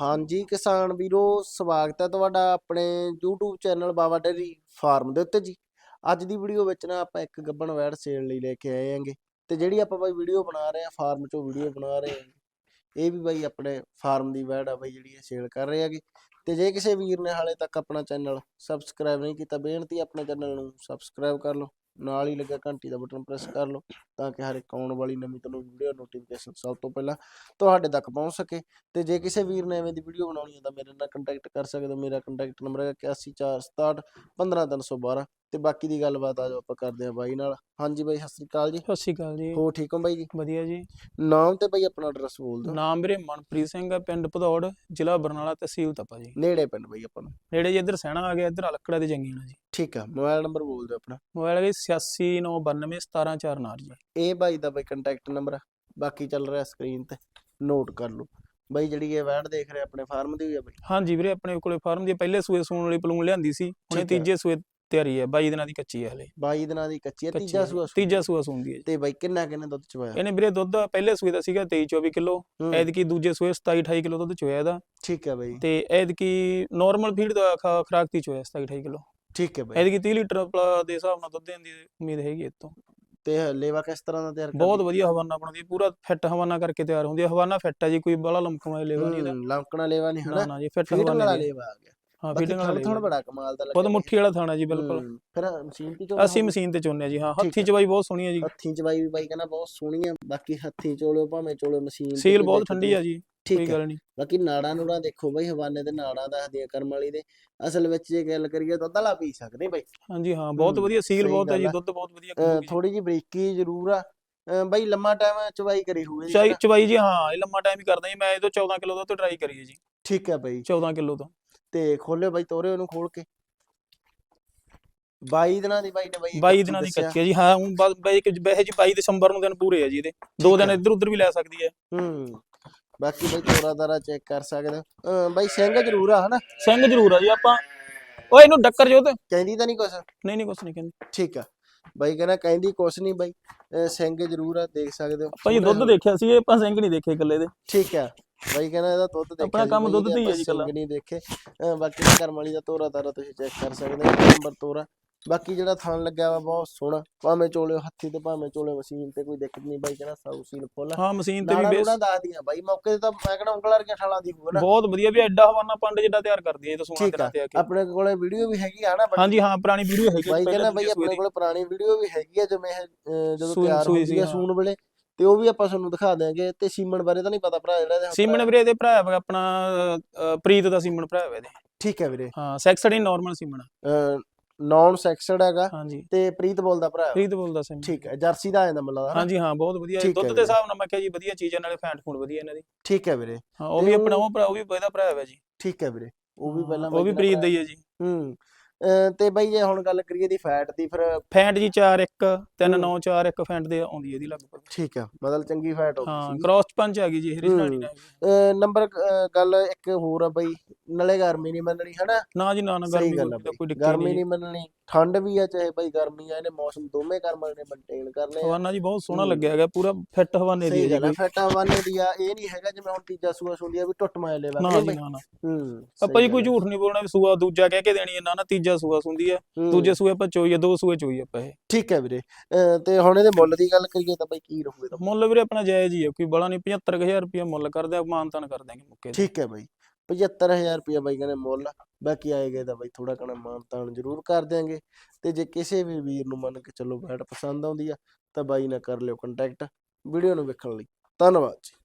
ਹਾਂਜੀ, ਕਿਸਾਨ ਵੀਰੋ, ਸਵਾਗਤ ਹੈ ਤੁਹਾਡਾ ਆਪਣੇ YouTube channel Baba dairy farm ਦੇ ਉੱਤੇ ਜੀ। ਅੱਜ ਦੀ ਵੀਡੀਓ ਵਿੱਚ ਨਾ ਆਪਾਂ ਇੱਕ ਗੱਬਣ ਵੈੜ ਸੇਲ ਲਈ ਲੈ ਕੇ ਆਏ ਆਂਗੇ ਤੇ ਜਿਹੜੀ ਆਪਾਂ ਬਾਈ ਵੀਡੀਓ ਬਣਾ ਰਹੇ ਆ ਫਾਰਮ ਚੋਂ ਵੀਡੀਓ ਬਣਾ ਰਹੇ ਆ ਇਹ ਵੀ ਬਾਈ ਆਪਣੇ ਫਾਰਮ ਦੀ ਵੈੜ ਆ ਬਾਈ ਜਿਹੜੀ ਇਹ ਸੇਲ ਕਰ ਰਹੇ ਹੈਗੇ। ਤੇ ਜੇ ਕਿਸੇ ਵੀਰ ਨੇ ਹਾਲੇ ਤੱਕ ਆਪਣਾ ਚੈਨਲ ਸਬਸਕ੍ਰਾਈਬ ਨਹੀਂ ਕੀਤਾ, ਬੇਨਤੀ ਆਪਣੇ ਚੈਨਲ ਨੂੰ ਸਬਸਕ੍ਰਾਈਬ ਕਰ ਲਓ। ਨਾਲ ਹੀ ਲੱਗਾ, ਘੰਟੀ ਦਾ ਬਟਨ ਪ੍ਰੈਸ ਕਰ ਲਓ ਤਾਂ ਕਿ ਹਰ ਇੱਕ ਆਉਣ ਵਾਲੀ ਨਵੀਂ ਤੁਹਾਨੂੰ ਵੀਡੀਓ ਨੋਟੀਫਿਕੇਸ਼ਨ ਸਭ ਤੋਂ ਪਹਿਲਾਂ ਤੁਹਾਡੇ ਤੱਕ ਪਹੁੰਚ ਸਕੇ। ਤੇ ਜੇ ਕਿਸੇ ਵੀਰ ਨੇ ਐਵੇਂ ਦੀ ਵੀਡੀਓ ਬਣਾਉਣੀ ਹੈ ਤਾਂ ਮੇਰੇ ਨਾਲ ਕੰਟੈਕਟ ਕਰ ਸਕਦੇ ਹੋ। ਮੇਰਾ ਕੰਟੈਕਟ ਨੰਬਰ ਹੈ 8146 15312 ਤੇ ਬਾਕੀ ਦੀ ਗੱਲਬਾਤ ਆ ਜੋ ਆਪਾਂ ਕਰਦੇ ਹਾਂ ਬਾਈ ਨਾਲ। ਹਾਂਜੀ ਬਾਈ ਸਤਿ ਸ੍ਰੀ ਅਕਾਲ ਜੀ। ਸਤਿ ਸ਼੍ਰੀ ਅਕਾਲ ਜੀ। ਹੋ ਠੀਕ ਹੋ ਬਾਈ ਜੀ? ਵਧੀਆ ਜੀ। ਨਾਮ ਤੇ ਬਾਈ ਆਪਣਾ ਐਡਰੈਸ ਬੋਲ ਦਿਓ। ਨਾਮ ਵੀਰੇ ਮਨਪ੍ਰੀਤ ਸਿੰਘ ਹੈ ਪਿੰਡ ਭਦੌੜ ਜ਼ਿਲ੍ਹਾ ਬਰਨਾਲਾ ਤਹਿਸੀਲ ਤਪਾ ਜੀ। ਨੇੜੇ ਪਿੰਡ ਬਾਈ ਆਪਾਂ ਨੂੰ। ਨੇੜੇ ਜੀ ਇੱਧਰ ਸੈਣਾ ਆ ਗਿਆ ਇੱਧਰ ਅਲਕੜਾ ਦੀ ਜੰਗੀਨ ਜੀ। ਠੀਕ ਆ ਮੋਬਾਈਲ ਨੰਬਰ ਬੋਲ ਦਿਓ ਆਪਣਾ। ਮੋਬਾਈਲ ਹੈ 86992174 ਜੀ। ਇਹ ਬਾਈ ਦਾ ਬਾਈ ਕੰਟੈਕਟ ਨੰਬਰ ਬਾਕੀ ਚੱਲ ਰਿਹਾ ਸਕਰੀਨ ਤੇ। ਨੋਟ ਕਰ ਲਓ। ਬਾਈ ਜਿਹੜੀ ਇਹ ਵੈਡ ਦੇਖ ਰਹੇ ਆਪਣੇ ਫਾਰਮ ਦੀ ਹੋਈ ਆ ਬਾਈ? ਹਾਂਜੀ ਵੀਰੇ ਆਪਣੇ ਕੋਲੇ ਫਾਰਮ ਦੀ ਪਹਿਲੇ ਸੂਏ ਸੂਣ ਵਾਲੀ ਪਲੂਣ ਲਿਆਂਦੀ ਸੀ ਹੁਣੇ। ਤੀਜੇ ਸੂਏ ਤਿਆਰੀ ਹੈ 22 ਦਿਨਾਂ ਦੀ ਕੱਚੀ ਹੈ ਹਲੇ। 22 ਦਿਨਾਂ ਦੀ ਕੱਚੀ ਹੈ ਕੱਚੀ ਤੀਜਾ ਹੈ। ਸੂਆ ਤੀਜਾ ਸੂਆ ਸੂੰਦੀ ਹੈ ਜੀ। ਤੇ ਬਾਈ ਕਿੰਨਾ ਕਿੰਨੇ ਦੁੱਧ ਚਵਾਇਆ ਇਹਨੇ ਵੀਰੇ ਦੁੱਧ ਪਹਿਲੇ ਸੂਏ ਦਾ ਸੀਗਾ 23 24 ਕਿਲੋ ਹੂੰ, ਐਤਕੀ ਦੂਜੇ ਸੂਏ 27 28 ਕਿਲੋ ਦੁੱਧ ਚੋਇਆ ਇਹਦਾ। ਠੀਕ ਹੈ ਬਾਈ। ਤੇ ਐਤਕੀ ਨਾਰਮਲ ਫੀਡ ਦਾ ਖਾ- ਖੁਰਾਕ ਦੀ ਚੋਇਆ 27 28 ਕਿਲੋ। ਠੀਕ ਹੈ ਬਾਈ। ਐਤਕੀ 30 ਲੀਟਰ ਪਲਾ- ਦੇ ਹਿਸਾਬ ਨਾਲ ਦੁੱਧ ਦੇਣ ਦੀ ਉਮੀਦ ਹੈਗੀ ਇਹ ਤੋਂ ਤੇ ਲੇਵਾ ਕਿਸ ਤਰ੍ਹਾਂ ਦਾ ਤਿਆਰ ਬਹੁਤ ਵਧੀਆ ਹਵਾਨਾ ਬਣਦੀ ਹੈ, ਪੂਰਾ ਫਿੱਟ ਹਵਾਨਾ ਕਰਕੇ ਤਿਆਰ ਹੁੰਦੀ ਹੈ। ਹਵਾਨਾ ਫਿੱਟ ਹੈ ਜੀ ਕੋਈ ਬੜਾ ਲਮਕਣ ਵਾਲੀ ਲੇਵਾ ਨਹੀਂ ਇਹਦਾ। ਲੰਕਣਾ ਲੇਵਾ ਨਹੀਂ ਨਾ ਹਨਾ? ਨਾ ਜੀ ਫਿੱਟ ਹਵਾਨਾ ਵਾਲਾ। ਲੇਵਾ ਆ ਗਿਆ। ਹਾਂ ਫੀਡਿੰਗ ਵਾਲਾ ਥਣ ਬੜਾ ਕਮਾਲ ਦਾ ਬਹੁਤ ਲੱਗਿਆ ਮੁੱਠੀ ਵਾਲਾ ਥਾਣਾ ਜੀ ਬਿਲਕੁਲ। ਫਿਰ ਮਸ਼ੀਨ ਦੀ ਚੋਂ ਅਸੀਂ ਮਸ਼ੀਨ ਤੇ ਚੋਨੇ ਜੀ ਹਾਂ ਹੱਥੀ। ਚਵਾਈ ਬਹੁਤ ਸੋਹਣੀ ਹੈ ਜੀ। ਹੱਥੀਂ ਚਵਾਈ ਵੀ ਬਾਈ ਕਹਿੰਦਾ ਬਹੁਤ ਸੋਹਣੀ ਆ ਬਾਕੀ ਹੱਥੀਂ ਚੋਲੋ ਭਾਵੇਂ ਚੋਲੋ ਮਸ਼ੀਨ ਤੇ ਸੀਲ ਬਹੁਤ ਠੰਡੀ। ਆ ਜੀ ਠੀਕ ਕੋਈ ਗੱਲ ਨਹੀਂ। ਬਾਕੀ ਨਾੜਾਂ ਨੂੜਾਂ ਦੇਖੋ ਬਾਈ ਹਵਾਨੇ ਤੇ ਨਾੜਾਂ ਦੱਸਦੀਆਂ ਕਰਮ ਵਾਲੀ ਦੇ। ਅਸਲ ਵਿੱਚ ਜੇ ਗੱਲ ਕਰੀਏ ਦੁੱਧ ਵਾਲਾ ਪੀ ਸਕਦੇ ਬਾਈ। ਹਾਂਜੀ ਹਾਂ ਬਹੁਤ ਵਧੀਆ ਸੀਲ ਬਹੁਤ ਹੈ ਜੀ ਆ। ਦੁੱਧ ਬਹੁਤ ਵਧੀਆ। ਥੋੜੀ ਜੀ। ਬਰੀਕੀ ਜ਼ਰੂਰ ਆ। ਬਾਈ ਲੰਮਾ ਟਾਈਮ ਚਵਾਈ ਕਰੀ ਹੋਊਗੀ ਚਾਈ ਚਵਾਈ ਜੀ ਹਾਂ ਇਹ ਲੰਮਾ ਟਾਈਮ ਹੀ ਕਰਦਾ ਜੀ ਮੈਂ ਇਹ ਤੋਂ 14 ਕਿਲੋ ਦੁੱਧ ਟਰਾਈ ਕਰੀ ਹੈ ਜੀ। ਠੀਕ ਹੈ ਬਾਈ। 14 ਕਿਲੋ ਤੋਂ। ਤੇ ਖੋਲਿਓ ਬਾਈ ਤੋਰੇ ਉਹਨੂੰ ਖੋਲ ਕੇ। 22 ਦਿਨਾਂ ਦੀ ਬਾਈ ਨੇ ਬਾਈ 22 ਦਿਨਾਂ ਦੀ ਕੱਚੀ ਹੈ ਜੀ ਹਾਂ ਹੁਣ ਬਸ ਬਾਈ ਕਿ ਵੈਸੇ ਜੀ 22 ਦਸੰਬਰ ਨੂੰ ਦਿਨ ਪੂਰੇ ਆ ਜੀ ਇਹਦੇ। ਦੋ ਦਿਨ ਹੈ। ਇੱਧਰ ਉੱਧਰ ਵੀ ਲੈ ਸਕਦੀ ਹੈ ਹੂੰ ਬਾਕੀ ਬਾਈ ਤੋਰਾ ਦਾਰਾ ਚੈੱਕ ਕਰ ਸਕਦੇ। ਹੋ ਬਾਈ ਸਿੰਘ ਜ਼ਰੂਰ ਆ ਹਨਾ? ਸਿੰਘ ਜ਼ਰੂਰ ਆ ਜੀ ਆਪਾਂ ਓਏ ਇਹਨੂੰ ਡੱਕਰ ਜੋ ਤੇ ਕਹਿੰਦੀ ਤਾਂ ਨਹੀਂ ਕੁਛ? ਨਹੀਂ ਨਹੀਂ ਕੁਛ ਨਹੀਂ ਕਹਿੰਦੇ। ਠੀਕ ਆ। ਬਾਈ ਕਹਿੰਦਾ ਕਹਿੰਦੀ ਕੁਛ ਨਹੀਂ ਬਾਈ। ਸਿੰਘ ਜ਼ਰੂਰ ਆ ਦੇਖ ਸਕਦੇ ਹੋ। ਭਾਈ ਦੁੱਧ ਦੇਖਿਆ ਸੀ ਇਹ ਆਪਾਂ ਸਿੰਘ ਨਹੀਂ ਦੇਖੇ ਇਕੱਲੇ ਦੇ। ਠੀਕ ਆ। ਬਾਈ ਕਹਿੰਦਾ ਇਹਦਾ ਦੁੱਧ ਦੇਖਿਆ ਆਪਣਾ ਕੰਮ ਦੁੱਧ ਤੇ ਹੀ ਜੀ। ਸਿੰਘ ਨਹੀਂ ਦੇਖੇ। ਬਾਕੀ ਦਾ ਕਰਮ ਵਾਲੀ ਦਾ ਤੋਰਾ ਤਾਰਾ ਤੁਸੀਂ ਚੈੱਕ ਕਰ ਸਕਦੇ ਹੋ ਨੰਬਰ ਤੋਰਾ। ਬਾਕੀ ਜਿਹੜਾ ਥਣ ਲੱਗਿਆ ਵਾ ਬਹੁਤ ਸੋਹਣਾ। ਭਾਵੇਂ ਚੋਲਿਓ ਹੱਥੀ ਤੇ ਭਾਵੇਂ ਚੋਲਿਓ ਮਸ਼ੀਨ ਤੇ ਕੋਈ ਦਿੱਕਤ ਨਹੀਂ ਬਾਈ ਕਹਿੰਦਾ ਸਾਊ ਸੀਲ ਫੁੱਲ ਹਾਂ ਮਸ਼ੀਨ ਤੇ ਵੀ ਬੇਸ ਨੂੜਾ ਦੱਸਦੀਆਂ ਬਾਈ ਮੌਕੇ ਤੇ ਤਾਂ ਮੈਂ ਕਹਿੰਦਾ ਉਂਗਲ ਵਰਗੀਆਂ ਠਾਲਾਂ ਦੀ ਨਾ ਬਹੁਤ ਵਧੀਆ ਵੀ ਐਡਾ ਹਵਾਨਾ ਪੰਡ ਜਿੱਡਾ ਤਿਆਰ ਕਰਦੀ ਹੈ ਇਹ ਤਾਂ ਸੋਨਾ ਆ ਤੇ ਆ ਕੇ ਆਪਣੇ ਕੋਲੇ ਵੀਡੀਓ ਵੀ ਹੈਗੀ ਆ ਨਾ ਹਾਂਜੀ ਹਾਂ ਪੁਰਾਣੀ ਵੀਡੀਓ ਹੈਗੀ ਬਾਈ ਕਹਿੰਦਾ ਬਾਈ ਆਪਣੇ। ਕੋਲ ਪੁਰਾਣੀ ਵੀਡੀਓ ਵੀ ਹੈਗੀ ਆ ਜਿਵੇਂ ਜਦੋਂ ਤਿਆਰ ਹੁੰਦੀ ਸੀ। ਸੂਣ ਵੇਲੇ। ਤੇ ਉਹ ਵੀ ਆਪਾਂ ਤੁਹਾਨੂੰ ਦਿਖਾ ਦਿਆਂਗੇ ਤੇ ਸੀਮਨ ਬਾਰੇ ਤਾਂ ਨਹੀਂ ਪਤਾ ਭਰਾ ਜਿਹੜਾ ਇਹਦੇ ਸੀਮਨ ਵੀਰੇ ਇਹਦੇ ਭਰਾ ਹੈਗਾ ਆਪਣਾ ਅਹ, ਪ੍ਰੀਤ ਦਾ ਸੀਮਨ ਭਰਾ ਹੈ ਇਹਦੇ। ਠੀਕ ਹੈ ਵੀਰੇ। ਹਾਂ ਸੈਕਸਡੀ ਨਾਰਮਲ ਸੀਮਨ। ਨੌਨ ਸੈਕਸਡ ਹੈਗਾ ਹਾਂਜੀ। ਤੇ ਪ੍ਰੀਤ ਬੋਲਦਾ ਭਰਾ ਪ੍ਰੀਤ ਬੋਲਦਾ ਸੀਮਨ। ਠੀਕ ਹੈ ਜਰਸੀ ਦਾ ਆ ਜਾਂਦਾ ਮੱਲਾ ਦਾ? ਹਾਂਜੀ ਹਾਂ ਬਹੁਤ ਵਧੀਆ। ਠੀਕ ਹੈ ਦੁੱਧ ਦੇ। ਹਿਸਾਬ ਨਾਲ ਮੈਂ ਕਿਹਾ ਜੀ ਵਧੀਆ ਚੀਜ਼ ਹੈ ਨਾਲੇ ਫੈਂਟ ਫੂਡ ਵਧੀਆ ਇਹਨਾਂ ਦੀ। ਠੀਕ ਹੈ ਵੀਰੇ। ਹਾਂ ਉਹ ਤੇ ਵੀ ਆਪਣਾ ਉਹ- ਭਰਾ ਉਹ ਵੀ ਇਹਦਾ ਭਰਾ ਹੈ ਜੀ। ਠੀਕ ਹੈ ਵੀਰੇ ਉਹ ਵੀ ਹਾਂ, ਪਹਿਲਾਂ ਉਹ ਬਾਈ ਵੀ ਪ੍ਰੀਤ ਦਾ ਹੀ। ਹੈ ਜੀ। ਹੂੰ। ਤੇ ਬਾਈ ਜੇ ਹੁਣ ਗੱਲ ਕਰੀਏ ਦੀ ਫੈਟ ਦੀ ਫਿਰ ਫੈਂਟ ਜੀ 4 1 3 ਹੂੰ। 9 4 1 ਫੈਂਟ ਦੇ ਆਉਂਦੀ ਹੈ ਇਹਦੀ ਲਗਭਗ। ਠੀਕ ਆ ਮਤਲਬ ਚੰਗੀ ਫੈਟ ਹੋ ਹਾਂ ਗਈ ਕ੍ਰਾਸ ਪੰਚ ਆ ਗਈ ਜੀ ਰੀਜਨਲ ਨਹੀਂ ਅਹ, ਨੰਬਰ ਅਹ, ਗੱਲ ਇੱਕ ਹੋਰ ਆ ਬਾਈ ਨਲੇ ਗਰਮੀ ਨਹੀਂ ਮੰਨਣੀ ਹਨਾ? ਨਾ ਜੀ ਨਾ ਨਾ ਸਹੀ ਗਰਮੀ ਗੱਲ ਆ ਕੋਈ- ਕੋਈ ਬਾਈ ਦਿੱਕਤ ਗਰਮੀ ਨਹੀਂ ਨਹੀਂ ਮੰਨਣੀ ਠੰਡ ਵੀ ਆ ਚਾਹੇ ਬਾਈ ਗਰਮੀ ਆ ਇਹਨੇ ਮੌਸਮ ਦੋਵੇਂ ਕਰਮਾਂ ਨੇ ਮੇਨਟੇਨ ਕਰਨੇ ਆ। ਹਵਾਨਾ ਜੀ ਬਹੁਤ ਸੋਹਣਾ ਹੂੰ। ਲੱਗਿਆ ਹੈਗਾ ਪੂਰਾ ਫਿੱਟ ਹਵਾਨੇ ਦੀ ਸਹੀ ਗੱਲ ਆ ਕੋਈ। ਫੈਟ ਹਵਾਨੇ ਦੀ ਆ ਇਹ ਨਹੀਂ ਹੈਗਾ ਜਿਵੇਂ ਹੁਣ ਤੀਜਾ ਸੂਆ ਵੀ ਟੁੱਟ ਜੀ ਨਾ ਨਾ। ਹੂੰ ਆਪਾਂ ਜੀ ਕੋਈ ਝੂਠ ਨਹੀਂ ਬੋਲਣਾ ਵੀ ਸੂਆ ਦੂਜਾ ਕਹਿ ਕੇ ਦੇਣੀ ਹੈ ਨਾ ਨਾ ਤੀਜਾ ਸੂਆ ਸੁੰਦੀ ਹੈ। ਦੂਜੇ ਸੂਏ ਆਪਾਂ ਚੋਈ ਹੈ ਦੋ ਸੂਏ ਚੋਈ ਆਪਾਂ ਇਹ। ਠੀਕ ਹੈ ਵੀਰੇ। ਅਹ, ਤੇ ਹੁਣ ਇਹਦੇ ਮੁੱਲ ਦੀ ਗੱਲ ਕਰੀਏ ਤਾਂ ਬਾਈ ਕੀ ਰਹੂ ਇਹਦਾ? ਮੁੱਲ ਵੀਰੇ ਆਪਣਾ ਜਾਇਜ਼ ਹੀ ਹੈ ਕੋਈ ਬੜਾ ਨਹੀਂ 75000 ਰੁਪਏ ਮੁੱਲ ਕਰਦੇ ਆ ਮਾਨਤਾਨ ਕਰ ਦਾਂਗੇ ਮੁੱਕੇ ਤੇ। ਠੀਕ ਹੈ ਬਾਈ 75000 ਰੁਪਇਆ ਬਾਈ ਕਹਿੰਦੇ ਮੁੱਲ ਬਾਕੀ ਆਏਗਾ ਤਾਂ ਬਾਈ ਥੋੜਾ ਕਣਾ ਮਾਨਤਾਨ ਜ਼ਰੂਰ ਕਰ ਦਿਆਂਗੇ। ਤੇ ਜੇ ਕਿਸੇ ਵੀ ਵੀਰ ਨੂੰ ਮੰਨ ਕੇ ਚੱਲੋ ਬੈਟ ਪਸੰਦ ਆਉਂਦੀ ਆ ਤਾਂ ਬਾਈ ਨਾਲ ਕਰ ਲਿਓ ਕੰਟੈਕਟ ਵੀਡੀਓ ਨੂੰ ਵੇਖਣ ਲਈ। ਧੰਨਵਾਦ ਜੀ।